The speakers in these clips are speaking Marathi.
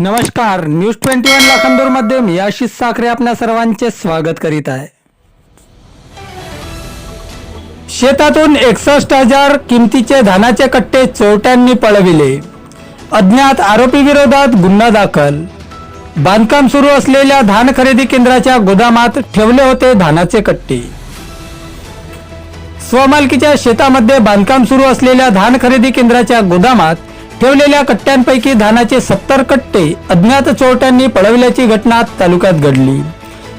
नमस्कार न्यूज ट्वेंटी वन लाखांदूरमध्ये मी आशिष साखरे आपल्या सर्वांचे स्वागत करीत आहे. शेतातून एकसष्ट हजार किमतीचे धानाचे कट्टे चोरट्यांनी पळविले. अज्ञात आरोपी विरोधात गुन्हा दाखल. बांधकाम सुरू असलेल्या धान खरेदी केंद्राच्या गोदामात ठेवले होते धानाचे कट्टे. स्वमालकीच्या शेतामध्ये बांधकाम सुरू असलेल्या धान खरेदी केंद्राच्या गोदामात ठेवलेल्या कट्ट्यांपैकी धानाचे सत्तर कट्टे अज्ञात चोरट्यांनी पळविल्याची घटना तालुक्यात घडली.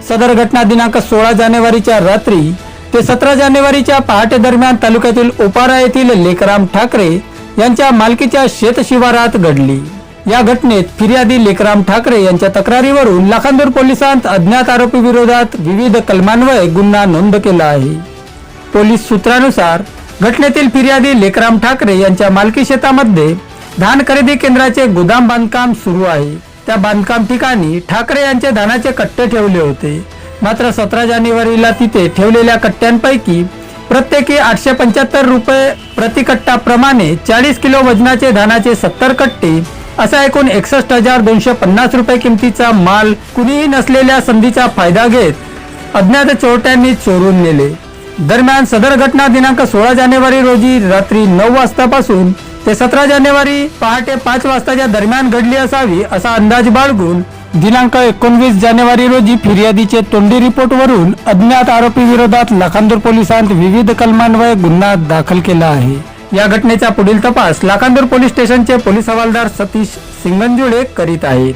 सदर घटना दिनांक सोळा जानेवारीच्या रात्री ते सतरा जानेवारीच्या पहाटे दरम्यान तालुक्यातील ओपारा येथील लेकराम ठाकरे यांच्या मालकीच्या शेतशिवारात घडली. या घटनेत फिर्यादी लेकराम ठाकरे यांच्या तक्रारीवरून लाखांदूर पोलिसांत अज्ञात आरोपी विरोधात विविध कलमान्वये गुन्हा नोंद केला आहे. पोलीस सूत्रानुसार घटनेतील फिर्यादी लेकराम ठाकरे यांच्या मालकी शेतामध्ये धान खरेदी केंद्राचे गोदाम बांधकाम सुरू आहे. त्या बांधकाम ठिकाणी ठाकरे यांचे धानाचे कट्टे ठेवले होते. मात्र सतरा जानेवारीला तिथे ठेवलेल्या कट्ट्यांपैकी प्रत्येकी आठशे पंच्याहत्तर रुपये प्रति चाळीस किलो वजनाचे धानाचे सत्तर कट्टे असा एकूण एकसष्ट हजार दोनशे पन्नास रुपये किमतीचा माल कुणीही नसलेल्या संधीचा फायदा घेत अज्ञात चोरट्यांनी चोरून नेले. दरम्यान सदर घटना दिनांक सोळा जानेवारी रोजी रात्री नऊ वाजतापासून ते सतरा जानेवारी पहाटे पाच वाजताच्या दरम्यान घडली असावी असा अंदाज बाळगून दिनांक एकोणवीस जानेवारी रोजी फिर्यादीचे तोंडी रिपोर्टवरून अज्ञात आरोपी विरोधात लाखांदूर पोलिसांत विविध कलमान्वये गुन्हा दाखल केला आहे. या घटनेचा पुढील तपास लाखांदूर पोलीस स्टेशनचे पोलीस हवालदार सतीश सिंगंजुळे करीत आहेत.